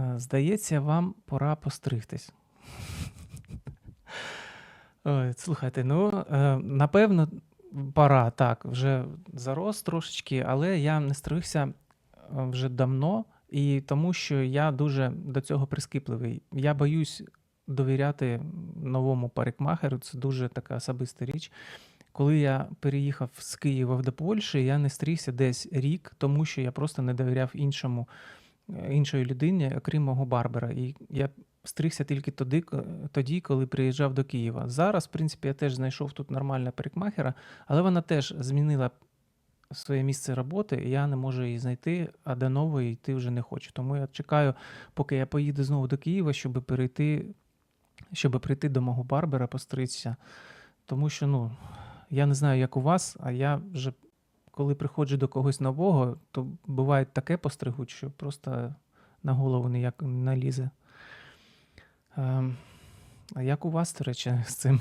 Е, Здається, вам пора постригтись. Слухайте, ну, е, напевно, пора, так, вже зарос трошечки, але я не стригся е, вже давно, і тому що я дуже до цього прискіпливий. Я боюсь довіряти новому парикмахеру, це дуже така особиста річ. Коли я переїхав з Києва до Польщі, я не стригся десь рік, тому що я просто не довіряв іншому, іншої людині, окрім мого барбера. І я стригся тільки тоді, тоді, коли приїжджав до Києва. Зараз, в принципі, я теж знайшов тут нормального парикмахера, але вона теж змінила своє місце роботи, і я не можу її знайти, а до нової йти вже не хочу. Тому я чекаю, поки я поїду знову до Києва, щоб перейти, щоб прийти до мого барбера, постригтися. Тому що, ну, я не знаю, як у вас, а я вже коли приходжу до когось нового, то буває таке постригуть, що просто на голову ніяк не налізе. Ем, а як у вас, до речі, з цим?